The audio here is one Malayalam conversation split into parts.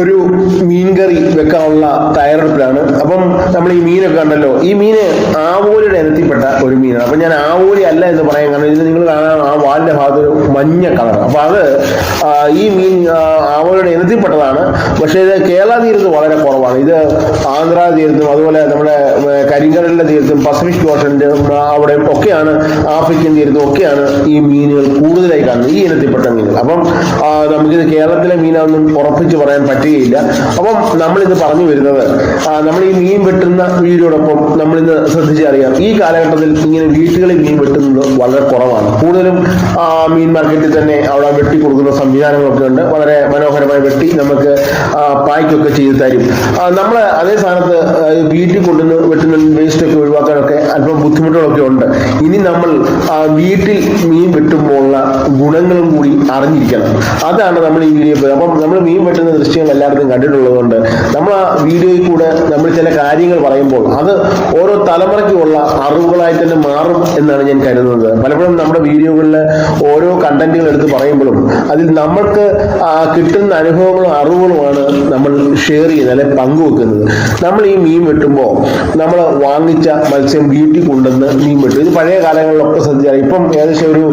ഒരു മീൻ കറി വെക്കാനുള്ള തയ്യാറെടുപ്പിലാണ്. അപ്പം നമ്മൾ ഈ മീനൊക്കെ കണ്ടല്ലോ ഈ മീന് ആവോലിയുടെ ഇനത്തിൽപ്പെട്ട ഒരു മീനാണ്. അപ്പം ഞാൻ ആവോലി അല്ല എന്ന് പറയാൻ കാരണം ഇത് നിങ്ങൾ കാണാൻ ആ വാലിന്റെ ഭാഗത്ത് മഞ്ഞ കളർ അപ്പൊ അത് ഈ മീൻ ആവോലിയുടെ ഇനത്തിൽപ്പെട്ടതാണ്. പക്ഷേ ഇത് കേരള തീരത്ത് വളരെ കുറവാണ്. ഇത് ആന്ധ്ര തീരത്തും അതുപോലെ നമ്മുടെ കരിങ്കടലിന്റെ തീരത്തും പസഫിക് ഓഷന്റെ അവിടെ ഒക്കെയാണ് ആഫ്രിക്കൻ തീരത്തും ഒക്കെയാണ് ഈ മീനുകൾ കൂടുതലായി കാണുന്നത് ഈ ഇനത്തിൽപ്പെട്ട മീനുകൾ. അപ്പം നമുക്കിത് കേരളത്തിലെ മീനാണെന്നും ഉറപ്പിച്ച് പറയാൻ പറ്റുകയില്ല അപ്പം നമ്മളിത് പറഞ്ഞു വരുന്നത് നമ്മൾ ഈ മീൻ വെട്ടുന്ന വീടിനോടൊപ്പം നമ്മൾ ഇന്ന് ശ്രദ്ധിച്ചറിയാം. ഈ കാലഘട്ടത്തിൽ ഇങ്ങനെ വീട്ടുകളിൽ മീൻ വെട്ടുന്നത് വളരെ കുറവാണ്. കൂടുതലും മീൻ മാർക്കറ്റിൽ തന്നെ അവിടെ വെട്ടി കൊടുക്കുന്ന സംവിധാനങ്ങളൊക്കെ ഉണ്ട്. വളരെ മനോഹരമായി വെട്ടി നമുക്ക് പായ്ക്കൊക്കെ ചെയ്ത് തരും. നമ്മൾ അതേ സ്ഥാനത്ത് വീട്ടിൽ കൊണ്ടുവന്ന് വെട്ടുന്ന വേസ്റ്റ് ഒക്കെ ഒഴിവാക്കാനൊക്കെ അല്പം ബുദ്ധിമുട്ടുകളൊക്കെ ഉണ്ട്. ഇനി നമ്മൾ വീട്ടിൽ മീൻ വെട്ടുമ്പോഴുള്ള ഗുണങ്ങളും കൂടി അറിഞ്ഞിരിക്കണം. അതാണ് നമ്മൾ ഈ വീഡിയോ അപ്പം നമ്മൾ മീൻ വെട്ടുന്ന ദൃശ്യങ്ങൾ എല്ലായിടത്തും കണ്ടിട്ടുള്ളതുകൊണ്ട് നമ്മൾ ആ വീഡിയോയിൽ കൂടെ നമ്മൾ ചില കാര്യങ്ങൾ പറയുമ്പോൾ അത് ഓരോ തലമുറയ്ക്കുമുള്ള അറിവുകളായി തന്നെ മാറും എന്നാണ് ഞാൻ കരുതുന്നത്. പലപ്പോഴും നമ്മുടെ വീഡിയോകളിൽ ഓരോ കണ്ടന്റുകൾ എടുത്ത് പറയുമ്പോഴും അതിൽ നമ്മൾക്ക് കിട്ടുന്ന അനുഭവങ്ങളും അറിവുകളുമാണ് നമ്മൾ ഷെയർ ചെയ്യുന്നത് അല്ലെ പങ്കുവെക്കുന്നത്. നമ്മൾ ഈ മീൻ വെട്ടുമ്പോൾ നമ്മൾ വാങ്ങിച്ച മത്സ്യം വീട്ടിൽ കൊണ്ടുവന്ന് മീൻ വെട്ടും. ഇത് പഴയ കാലങ്ങളിലൊക്കെ ശ്രദ്ധിച്ചാൽ ഇപ്പം ഏകദേശം ഒരു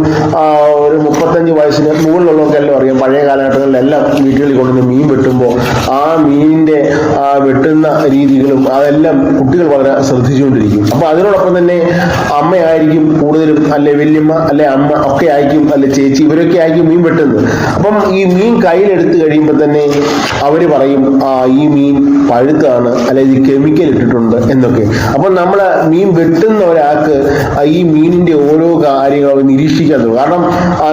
ഒരു മുപ്പത്തഞ്ച് വയസ്സിന് മുകളിലുള്ളവർക്ക് എല്ലാം അറിയാം. പഴയ കാലഘട്ടങ്ങളിലെല്ലാം വീട്ടുകളിൽ കൊണ്ടുവന്ന് മീൻ വെട്ടുമ്പോൾ ആ മീനിന്റെ വെട്ടുന്ന രീതികളും അതെല്ലാം കുട്ടികൾ വളരെ ശ്രദ്ധിച്ചുകൊണ്ടിരിക്കും. അപ്പൊ അതിനോടൊപ്പം തന്നെ അമ്മയായിരിക്കും കൂടുതലും അല്ലെ വല്യമ്മ അല്ലെ അമ്മ ഒക്കെ ആയിരിക്കും അല്ലെ ചേച്ചി ഇവരൊക്കെ ആയിരിക്കും മീൻ വെട്ടുന്നത്. അപ്പം ഈ മീൻ കയ്യിലെടുത്ത് കഴിയുമ്പോൾ തന്നെ അവർ പറയും ആ ഈ മീൻ പഴുത്താണ് അല്ലെ ഇത് കെമിക്കൽ ഇട്ടിട്ടുണ്ട് എന്നൊക്കെ. അപ്പൊ നമ്മൾ മീൻ വെട്ടുന്ന ഒരാൾക്ക് ഈ മീനിന്റെ ഓരോ കാര്യങ്ങളും നിരീക്ഷിക്കാൻ തോന്നും കാരണം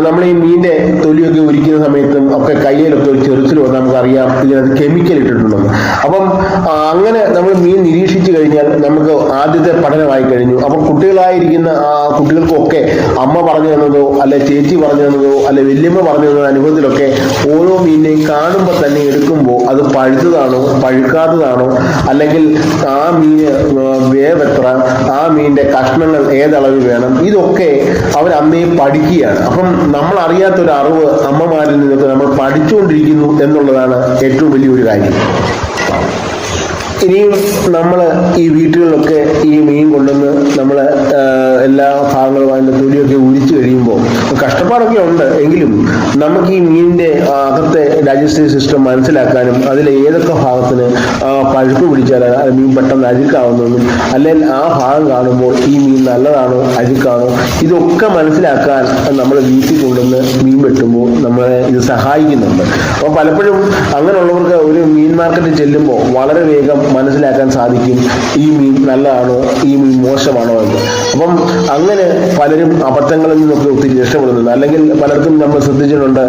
നമ്മൾ ഈ മീനിന്റെ തൊലിയൊക്കെ ഉരിക്കുന്ന സമയത്തും ഒക്കെ കയ്യിലൊക്കെ ഒരു ചെറുച്ചിൽ നമുക്കറിയാം ഇതിനകത്ത് കെമിക്കൽ ഇട്ടിട്ടുണ്ടെന്ന്. അപ്പം അങ്ങനെ നമ്മൾ മീൻ നിരീക്ഷിച്ചു കഴിഞ്ഞാൽ നമുക്ക് ആദ്യത്തെ പഠനമായി കഴിഞ്ഞു. അപ്പം കുട്ടികളായിരിക്കുന്ന ആ കുട്ടികൾക്കൊക്കെ അമ്മ പറഞ്ഞു തന്നതോ അല്ലെ ചേച്ചി പറഞ്ഞു തന്നതോ അല്ലെ വല്യമ്മ പറഞ്ഞു തന്ന അനുഭവത്തിലൊക്കെ ഓരോ മീനിനെയും കാണുമ്പോൾ തന്നെ എടുക്കുമ്പോൾ അത് പഴുത്തതാണോ പഴുക്കാത്തതാണോ? അല്ലെങ്കിൽ ആ മീന് വേവെത്ര ആ മീനിന്റെ കഷ്ണങ്ങൾ ഏതളവിൽ വേണം? ഇതൊക്കെ അവർ അമ്മയെ പഠിക്കുകയാണ്. അപ്പം നമ്മൾ അറിയാത്തൊരു അറിവ് അമ്മമാരിൽ നിന്നൊക്കെ നമ്മൾ പഠിച്ചുകൊണ്ടിരിക്കുന്നു എന്നുള്ളതാണ് ഏറ്റവും വലിയൊരു കാര്യം. ഇനിയും നമ്മൾ ഈ വീട്ടുകളിലൊക്കെ ഈ മീൻ കൊണ്ടുവന്ന് നമ്മൾ എല്ലാ ഭാഗങ്ങളും അതിന്റെ തൊലിയൊക്കെ ഉരിച്ചു കഴിയുമ്പോൾ കഷ്ടപ്പാടൊക്കെ ഉണ്ട്. എങ്കിലും നമുക്ക് ഈ മീനിന്റെ ആ, അകത്തെ ഡൈജസ്റ്റീവ് സിസ്റ്റം മനസ്സിലാക്കാനും അതിൽ ഏതൊക്കെ ഭാഗത്തിന് പഴുപ്പ് പിടിച്ചാൽ മീൻ പെട്ടെന്ന് അഴുക്കാവുന്നതെന്നും അല്ലെങ്കിൽ ആ ഭാഗം കാണുമ്പോൾ ഈ മീൻ നല്ലതാണോ അഴുക്കാണോ ഇതൊക്കെ മനസ്സിലാക്കാൻ നമ്മൾ വീട്ടിൽ കൊണ്ടുവന്ന് മീൻ വെട്ടുമ്പോൾ നമ്മളെ ഇത് സഹായിക്കുന്നുണ്ട്. അപ്പോൾ പലപ്പോഴും അങ്ങനെയുള്ളവർക്ക് ഒരു മീൻ മാർക്കറ്റിൽ ചെല്ലുമ്പോൾ വളരെ വേഗം മനസ്സിലാക്കാൻ സാധിക്കും ഈ മീൻ നല്ലതാണോ ഈ മീൻ മോശമാണോ എന്ന്. അപ്പം അങ്ങനെ പലരും അബദ്ധങ്ങളിൽ നിന്നൊക്കെ ഒത്തിരി രക്ഷപ്പെടുന്നുണ്ട്. അല്ലെങ്കിൽ പലർക്കും നമ്മൾ ശ്രദ്ധിച്ചിട്ടുണ്ട്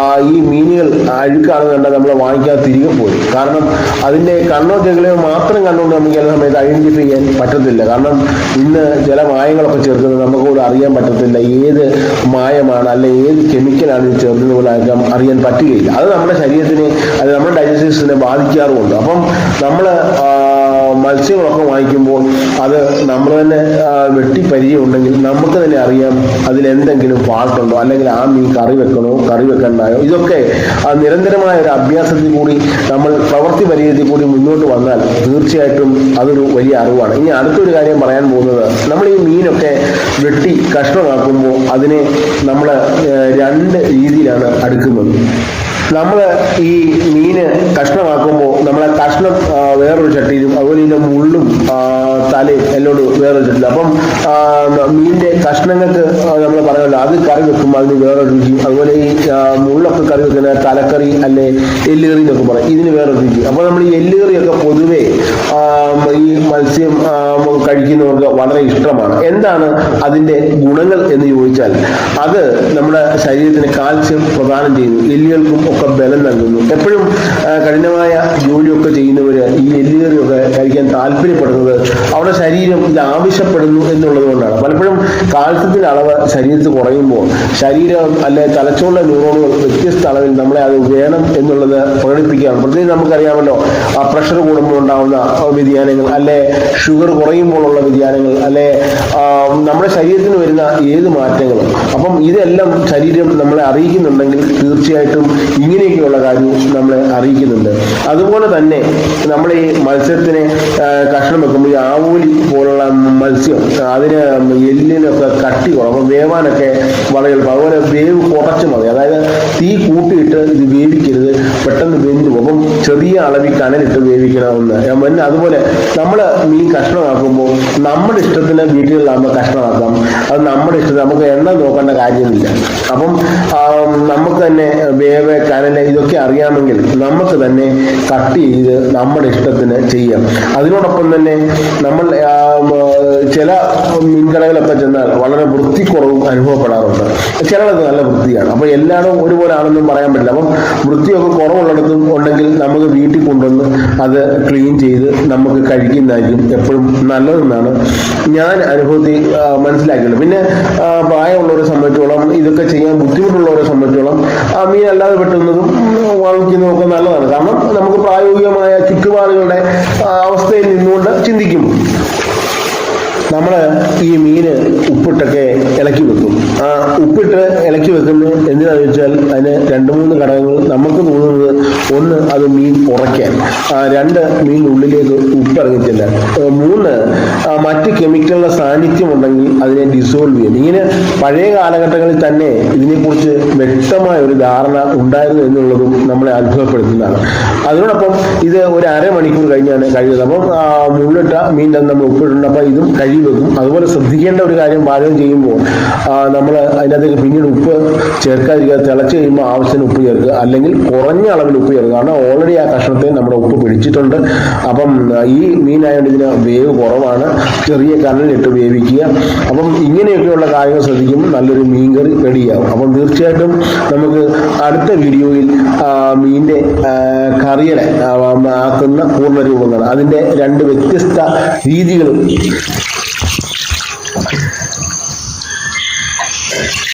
ആ ഈ മീനുകൾ അഴുക്കാണെന്ന് കണ്ടാൽ നമ്മൾ വാങ്ങിക്കാതെ തിരികെ പോയി. കാരണം അതിന്റെ കണ്ണോ ചെകളെയോ മാത്രം കണ്ടുകൊണ്ട് നമുക്ക് ചില സമയത്ത് ഐഡന്റിഫൈ ചെയ്യാൻ പറ്റത്തില്ല. കാരണം ഇന്ന് ചില മായങ്ങളൊക്കെ ചേർക്കുന്നത് നമുക്ക് പോലും അറിയാൻ പറ്റത്തില്ല. ഏത് മായമാണ് അല്ലെ ഏത് കെമിക്കലാണ് ഇത് ചേർന്നത് പോലെ അറിയാൻ പറ്റുകയില്ല. അത് നമ്മുടെ ശരീരത്തിനെ അത് നമ്മുടെ ഡൈജസ്റ്റീവ് സിസ്റ്റത്തിനെ ബാധിക്കാറുമുണ്ട്. അപ്പം നമ്മൾ മത്സ്യങ്ങളൊക്കെ വാങ്ങിക്കുമ്പോൾ അത് നമ്മൾ തന്നെ വെട്ടി പരിചയമുണ്ടെങ്കിൽ നമുക്ക് തന്നെ അറിയാം അതിലെന്തെങ്കിലും പാട്ടുണ്ടോ അല്ലെങ്കിൽ ആ മീൻ കറി വെക്കണോ കറി വെക്കണ്ടായോ. ഇതൊക്കെ നിരന്തരമായ ഒരു അഭ്യാസത്തിൽ കൂടി നമ്മൾ പ്രവൃത്തി പരിചയത്തിൽ കൂടി മുന്നോട്ട് വന്നാൽ തീർച്ചയായിട്ടും അതൊരു വലിയ അറിവാണ്. ഇനി അടുത്തൊരു കാര്യം പറയാൻ പോകുന്നത് നമ്മൾ ഈ മീനൊക്കെ വെട്ടി കഷ്ണമാക്കുമ്പോൾ അതിനെ നമ്മൾ രണ്ട് രീതിയിലാണ് അടുക്കുന്നത്. നമ്മൾ ഈ മീന് കഷ്ണമാക്കുമ്പോൾ നമ്മളെ കഷ്ണം വേറൊരു ചട്ടിയിലും അതുപോലെ ഇതിന്റെ മുള്ളും തലയും എല്ലോട് വേറൊരു ചട്ടിയിലും. അപ്പം മീനിന്റെ കഷ്ണങ്ങൾക്ക് നമ്മൾ പറയുമല്ലോ അത് കറി വെക്കും അതിന് വേറൊരു രുചി. അതുപോലെ ഈ മുള്ളൊക്കെ കറി വെക്കുന്ന തലക്കറി അല്ലെ എല്ലുകറി എന്നൊക്കെ പറയും. ഇതിന് വേറൊരു രുചി. അപ്പോൾ നമ്മൾ ഈ എല്ലുകറിയൊക്കെ പൊതുവേ ഈ മത്സ്യം കഴിക്കുന്നവർക്ക് വളരെ ഇഷ്ടമാണ്. എന്താണ് അതിന്റെ ഗുണങ്ങൾ എന്ന് ചോദിച്ചാൽ അത് നമ്മുടെ ശരീരത്തിന് കാൽസ്യം പ്രദാനം ചെയ്യുന്നു. എല്ലുകൾക്കും ഒക്കെ ബലം നൽകുന്നു. എപ്പോഴും കഠിനമായ ചെയ്യുന്നവര് ഈ എല്ലുകറിയൊക്കെ കഴിക്കാൻ താല്പര്യപ്പെടുന്നത് നമ്മുടെ ശരീരം ഇത് ആവശ്യപ്പെടുന്നു എന്നുള്ളത് കൊണ്ടാണ് പലപ്പോഴും കാൽസ്യത്തിന്റെ അളവ് ശരീരത്തിൽ കുറയുമ്പോൾ ശരീരം അല്ലെ തലച്ചോറിലെ ന്യൂറോണുകൾ വ്യത്യസ്ത അളവിൽ നമ്മളെ അത് വേണം എന്നുള്ളത് പ്രകടിപ്പിക്കുകയാണ്. പ്രത്യേകിച്ച് നമുക്കറിയാമല്ലോ ആ പ്രഷർ കൂടുമ്പോൾ ഉണ്ടാവുന്ന വ്യതിയാനങ്ങൾ അല്ലെ ഷുഗർ കുറയുമ്പോഴുള്ള വ്യതിയാനങ്ങൾ അല്ലെ നമ്മുടെ ശരീരത്തിന് വരുന്ന ഏത് മാറ്റങ്ങളും. അപ്പം ഇതെല്ലാം ശരീരം നമ്മളെ അറിയിക്കുന്നുണ്ടെങ്കിൽ തീർച്ചയായിട്ടും ഇങ്ങനെയൊക്കെയുള്ള കാര്യം നമ്മളെ അറിയിക്കുന്നുണ്ട്. അതുപോലെ തന്നെ നമ്മൾ ഈ മത്സ്യത്തിന് കഷ്ണം വെക്കുമ്പോൾ ഈ ആവൂലി പോലുള്ള മത്സ്യം അതിന് എല്ലിനൊക്കെ കട്ടി കുറവ് വേവാനൊക്കെ വളരെ എളുപ്പം അതുപോലെ വേവ് കുറച്ച് മതി. അതായത് തീ കൂട്ടിയിട്ട് ഇത് വേവിക്കരുത്. പെട്ടെന്ന് വെന്തു. അപ്പം ചെറിയ അളവിൽ കനലിട്ട് വേവിക്കണമെന്ന്. പിന്നെ അതുപോലെ നമ്മൾ മീൻ കഷ്ണമാക്കുമ്പോൾ നമ്മുടെ ഇഷ്ടത്തിന് നമ്മൾ കഷ്ണമാക്കാം. അത് നമ്മുടെ ഇഷ്ടത്തിന് നമുക്ക് എണ്ണ നോക്കേണ്ട കാര്യമില്ല. അപ്പം നമുക്ക് തന്നെ വേവ് കനൽ ഇതൊക്കെ അറിയാമെങ്കിൽ നമുക്ക് തന്നെ കട്ട് ചെയ്ത് നമ്മുടെ ഇഷ്ടത്തിന് ചെയ്യാം. അതിനോടൊപ്പം തന്നെ നമ്മൾ ചില മീൻകടകളൊക്കെ ചെന്നാൽ വളരെ വൃത്തിക്കുറവും അനുഭവപ്പെടാറുണ്ട്. ചിലത് നല്ല വൃത്തിയാണ്. അപ്പൊ എല്ലാവരും ഒരുപോലെ ആണെന്നും പറയാൻ പറ്റില്ല. അപ്പം വൃത്തിയൊക്കെ കുറവുള്ളിടത്തും ഉണ്ടെങ്കിൽ നമുക്ക് വീട്ടിൽ കൊണ്ടുവന്ന് അത് ക്ലീൻ ചെയ്ത് നമുക്ക് കഴിക്കുന്നതായിരിക്കും എപ്പോഴും നല്ലതെന്നാണ് ഞാൻ അനുഭവത്തിൽ മനസ്സിലാക്കിയത് പിന്നെ പ്രായമുള്ളവരെ സംബന്ധിച്ചോളം ഇതൊക്കെ ചെയ്യാൻ ബുദ്ധിമുട്ടുള്ളവരെ സംബന്ധിച്ചോളം ആ മീൻ അല്ലാതെ വെട്ടുന്നതും വാങ്ങിക്കുന്നതും ഒക്കെ നല്ലതാണ്. കാരണം നമുക്ക് പ്രായോഗികമായ ചുറ്റുപാടുകളുടെ ആ, അവസ്ഥയിൽ നിന്നുകൊണ്ട് ചിന്തിക്കും. നമ്മൾ ഈ മീന് ഉപ്പിട്ടൊക്കെ ഇളക്കി വെക്കും. ആ ഉപ്പിട്ട് ഇളക്കി വെക്കുന്നത് എന്തിനാന്ന് വെച്ചാൽ അതിന് രണ്ട് മൂന്ന് ഘടകങ്ങൾ നമുക്ക് തോന്നുന്നത് ഒന്ന് അത് മീൻ ഉറയ്ക്കാൻ. രണ്ട് മീൻ ഉള്ളിലേക്ക് ഉപ്പ് ഇറങ്ങിച്ചില്ല മൂന്ന് മറ്റ് കെമിക്കലുടെ സാന്നിധ്യം ഉണ്ടെങ്കിൽ അതിനെ ഡിസോൾവ് ചെയ്യും ഇങ്ങനെ പഴയ കാലഘട്ടങ്ങളിൽ തന്നെ ഇതിനെക്കുറിച്ച് വ്യക്തമായ ഒരു ധാരണ ഉണ്ടായിരുന്നു എന്നുള്ളതും നമ്മളെ അത്ഭുതപ്പെടുത്തുന്നതാണ്. അതിനോടൊപ്പം ഇത് ഒരു അരമണിക്കൂർ കഴിഞ്ഞാണ് കഴിയുന്നത് അപ്പം മുള്ളിട്ട മീൻ തന്നെ നമ്മൾ ഉപ്പിട്ടുണ്ട് അപ്പം ഇതും കഴുകി വെക്കും. അതുപോലെ ശ്രദ്ധിക്കേണ്ട ഒരു കാര്യം പാചകം ചെയ്യുമ്പോൾ നമ്മൾ അതിനകത്തേക്ക് പിന്നീട് ഉപ്പ് ചേർക്കാതിരിക്കുക തിളച്ച് കഴിയുമ്പോൾ ആവശ്യത്തിന് ഉപ്പ് ചേർക്കുക. അല്ലെങ്കിൽ കുറഞ്ഞ അളവിൽ ഉപ്പ് ചേർക്കുക. കാരണം ഓൾറെഡി ആ കഷ്ണത്തെ നമ്മുടെ ഉപ്പ് പിടിച്ചിട്ടുണ്ട്. അപ്പം ഈ മീനായതുകൊണ്ട് ഇതിന് വേവ് കുറവാണ്. ചെറിയ കണ്ണിലിട്ട് വേവിക്കുക. അപ്പം ഇങ്ങനെയൊക്കെയുള്ള കാര്യങ്ങൾ ശ്രദ്ധിക്കുമ്പോൾ നല്ലൊരു മീൻ കറി റെഡിയാവും. അപ്പം തീർച്ചയായിട്ടും നമുക്ക് അടുത്ത വീഡിയോയിൽ മീന്റെ കറിയുടെ ആക്കുന്ന പൂർണരൂപങ്ങൾ അതിന്റെ രണ്ട് വ്യത്യസ്ത രീതികളും